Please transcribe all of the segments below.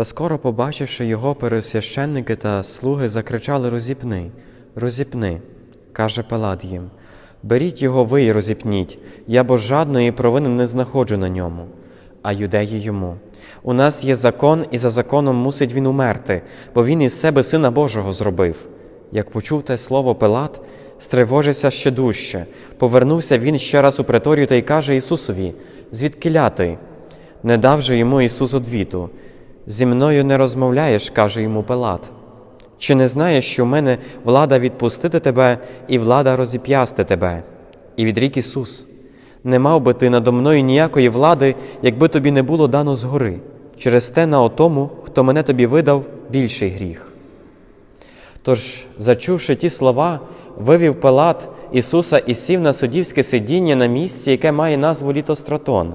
Та скоро, побачивши його, пересвященники та слуги закричали Розіпни, розіпни, каже Пилат їм. Беріть його ви й розіпніть, я бо жадної провини не знаходжу на ньому. А юдеї йому. У нас є закон, і за законом мусить він умерти, бо він із себе сина Божого зробив. Як почув те слово Пилат, стривожився ще дужче. Повернувся він ще раз у преторію та й каже Ісусові: Звідки ляти? Не дав же йому Ісус одвіту. Зі мною не розмовляєш, каже йому Пилат. Чи не знаєш, що в мене влада відпустити тебе і влада розіп'ясти тебе? І відрік Ісус: Не мав би ти надо мною ніякої влади, якби тобі не було дано згори. Через те на отому, хто мене тобі видав, більший гріх. Тож, зачувши ті слова, вивів Пилат Ісуса і сів на суддівське сидіння на місці, яке має назву Літостратон,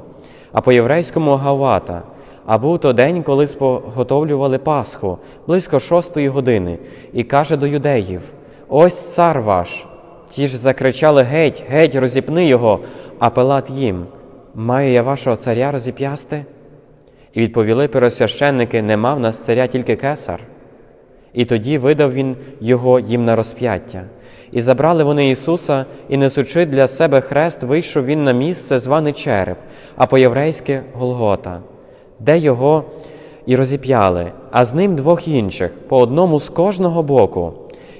а по-єврейському Гавата. А був то день, коли споготовлювали Пасху, близько шостої години, і каже до юдеїв: Ось цар ваш. Ті ж закричали Геть, геть, розіпни його, а Пилат їм: Маю я вашого царя розіп'ясти? І відповіли первосвященники: Нема в нас царя тільки кесар. І тоді видав він його їм на розп'яття. І забрали вони Ісуса, і несучи для себе хрест, вийшов він на місце, зване череп, а по-єврейськи Голгота, де його і розіп'яли, а з ним двох інших, по одному з кожного боку.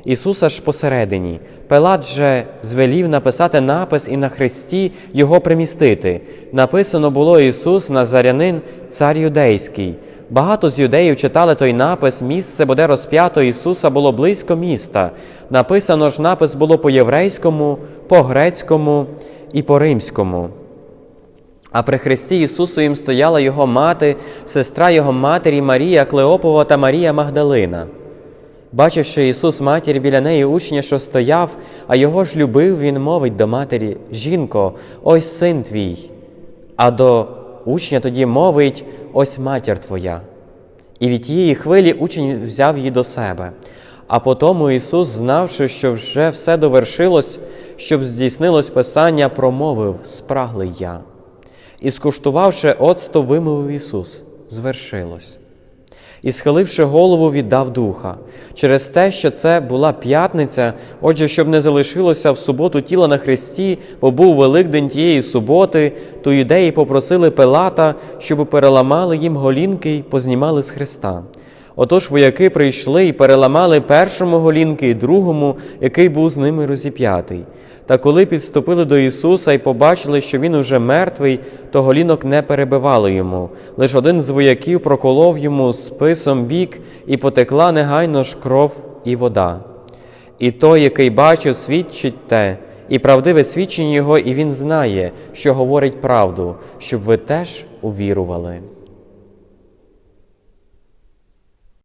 Ісуса ж посередині. Пилат же звелів написати напис і на хресті його примістити. Написано було Ісус Назарянин, цар юдейський. Багато з юдеїв читали той напис, місце, бо де розп'ято Ісуса було близько міста. Написано ж напис було по-єврейському, по-грецькому і по-римському. А при хресті Ісусовім стояла його мати, сестра його матері Марія Клеопова та Марія Магдалина. Бачивши Ісус матір біля неї учня, що стояв, а його ж любив, він мовить до матері: Жінко, ось син твій. А до учня тоді мовить ось матір твоя. І від тієї хвилі учень взяв її до себе. А потому Ісус, знавши, що вже все довершилось, щоб здійснилось Писання, промовив спраглий я. І скуштувавши оцто, вимовив Ісус, звершилось. І, схиливши голову, віддав духа. Через те, що це була п'ятниця, отже, щоб не залишилося в суботу тіла на Христі, бо був Великдень тієї суботи, то юдеї попросили Пилата, щоб переламали їм голінки й познімали з хреста. Отож вояки прийшли і переламали першому голінки і другому, який був з ними розіп'ятий. Та коли підступили до Ісуса і побачили, що Він уже мертвий, то голінок не перебивало йому. Лиш один з вояків проколов йому списом бік, і потекла негайно ж кров і вода. І той, який бачив, свідчить те, і правдиве свідчення Його, і він знає, що говорить правду, щоб ви теж увірували.